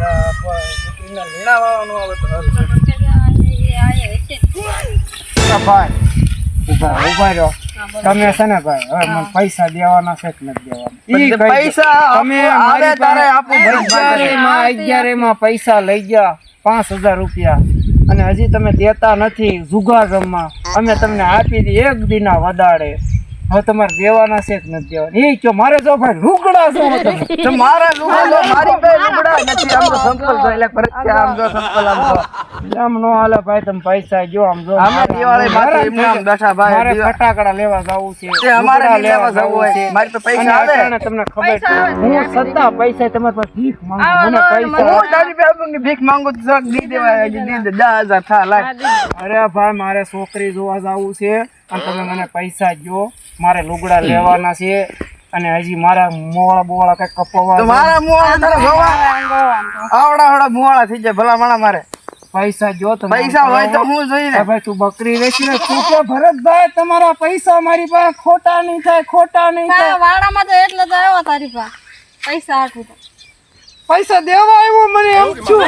દીકરીના લીણા આવે તો સારું ભાઈ ઊભા ઊભા રહ્યો તમે છે ને ભાઈ હવે મને પૈસા દેવાના છે કે નથી દેવાના? તમે તારે આપું પૈસા લઈ ગયા પાંચ હજાર રૂપિયા. અને હજી તમે દેતા નથી જુગાર રમવા. અમે તમને આપી દી એક દીના વદાડે હવે તમારે દેવાના છે કે નથી દેવાના? એ કયો મારે જો ભાઈ રૂગડા છો તમે. તો મારા લુગડા મારી બે લુગડા નથી. આમ તો સંપલ જો એટલે ફરજ છે. આમ જો સંપલ આમ જો. આમ નો હાલે ભાઈ તમે પૈસા જો આમ જો. અમે દિવાળી માટે એમને આમ બેઠા ભાઈ. મારે ફટાકડા લેવા જવું છે. તે અમારે લેવા જવું છે. મારી તો પૈસા આવે. તમને ખબર છે. હું સત્તા પૈસા તમારી પાસે ભીખ માંગુ. મને પૈસા હું તારી પાસે ભીખ માંગુ તો દી દેવા દી દે દસ હજાર થા લાખ. અરે ભાઈ મારે છોકરી જોવા જવું છે. અને તમે મને પૈસા જો મારે લુગડા લેવાના છે અને હજી મારા મોળા બોળા કઈ કપવા મારા મુવાળા તારા આવડા આવડા મુવાળા થઈ જાય ભલા માણા મારે. પૈસા જો તમે પૈસા હોય તો હું જોઈને ભાઈ તું બકરી વેચી ને તું કે ભરતભાઈ તમારા પૈસા મારી પાસે ખોટા નહીં થાય ખોટા નહીં થાય. વાડામાં તો એટલે તો આવ્યો તારી પાસે. પૈસા તો. પૈસા દેવા આવ્યો મને એમ છું.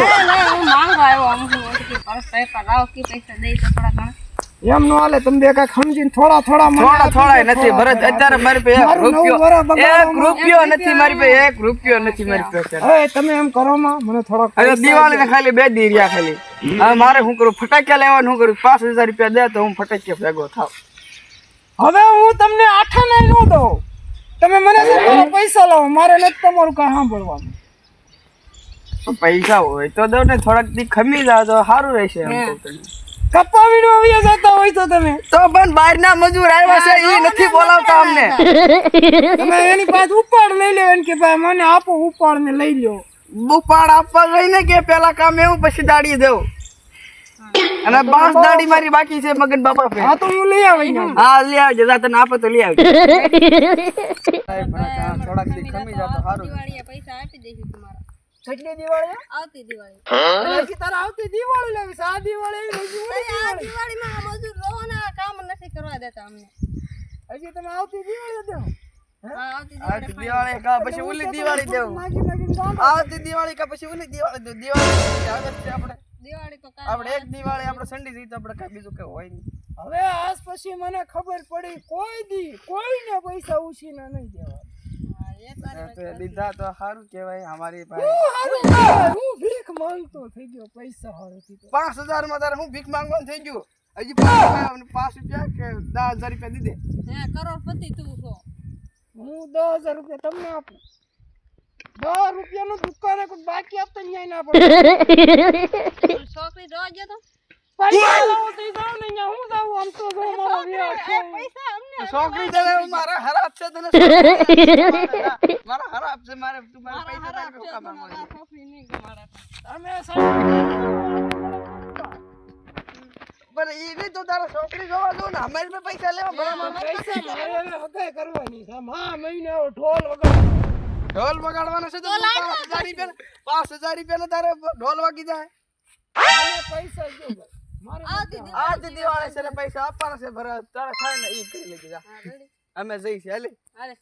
હું માંગવા આવ્યો આમ પૈસા લાવો કે પૈસા દઈ તો થોડા ઘણા. એમ નો હાલે તમે બે કઈ સમજીને થોડા થોડા થોડા થોડા નથી ભરત અત્યારે મારી પાસે એક રૂપિયો એક રૂપિયો નથી મારી પાસે એક રૂપિયો નથી મારી પાસે હવે તમે એમ કરો માં મને થોડો અરે દિવાળી ને ખાલી બે દી રહ્યા ખાલી. હવે મારે શું કરું ફટાકિયા લેવાનું શું કરું પાંચ હજાર રૂપિયા દે તો હું ફટાકિયા ભેગો થાવ. હવે હું તમને આઠા ના નો દઉં. તમે મને પૈસા લાવો મારે નથી તમારું કાંઈ સાંભળવાનું. પૈસા હોય તો દો ને થોડાક દી ખમી જાવ તો સારું રહેશે એમ કહું તને. કપાવીને જતા હોય તો તમે. તો પણ બહારના મજૂર આવ્યા છે એ નથી બોલાવતા અમને. તમે એની પાસે ઉપાડ લઈ લ્યો એમ કે ભાઈ મને આપો ઉપાડ ને લઈ લ્યો. બુપાડ આપવા જોઈને કે પેલા કામ એવું પછી દાડી દેવું અને બાસ દાડી મારી બાકી છે મગન બાપા પે હા તો હું લઈ આવી હા લઈ આવજો જા તને આપો તો લઈ આવજો. થોડાક દી ખમી જા તો સારું. પૈસા આપી દઈશું તમારા. કેટલી દિવાળી આવતી દિવાળી. પછી તારે આવતી દિવાળી લેવી આ દિવાળી આ દિવાળીમાં આ બધું રોવાના કામ નથી કરવા દેતા અમને. હજી તમે આવતી દિવાળી દો આવતી આવતી દિવાળી કા પછી ઓલી દિવાળી દેવું. માગી માગીને ગામ આવતી દિવાળી કા પછી ઓલી દિવાળી દેવું. દિવાળી આવે છે આપણે. દિવાળી તો આપણે એક દિવાળી આપણે સંડી જઈએ તો આપણે કઈ બીજું કઈ હોય નહીં. હવે આજ પછી મને ખબર પડી કોઈ દી કોઈને પૈસા ઉછીને નહીં દેવા તો દીધા તો સારું કહેવાય અમારી પાસે હું હારું ભીખ માંગતો થઈ ગયો પૈસા હારેથી પાંચ હજારમાં તારે હું ભીખ માંગવાનું થઈ ગયું? હજી પાંચ રૂપિયા- કે દસ હજાર રૂપિયા દીધે? હે કરોડપતિ તું છો. હું દસ હજાર રૂપિયા તમને આપું. દસ રૂપિયાનું દુકાને કોઈ બાકી આપતા ન્યાય ના પડે. છોકરી જોવા ગયો તો? પૈસા લાવો તો ઈ જાઓ ને ન્યા હું જાઉં આમ તો જો મારો વિરાટ છે. પૈસા છોકરી મારા હરાબ છે તને છે મારે તું મારા પૈસા તારી પાસે મળી છોકરી નહીં મારા તમે સાહેબ પણ ઈ નહીં તો તારા છોકરી જોવા દો ને અમારી પાસે પૈસા લેવા ભલા પૈસા મારે હવે હગાઈ કરવાની છે. મા મહિને ઢોલ વગાડવાનો. ઢોલ વગાડવાનો છે તો પાંચ હજાર રૂપિયા પાંચ હજાર રૂપિયા તારે ઢોલ વાગી જાય. મને પૈસા જો. મારે આજથી દિવાળી છે પૈસા આપવાના છે ભરત તારે થાય ને ઈ કરી લેજે અમે જઈશ હાલે. અરે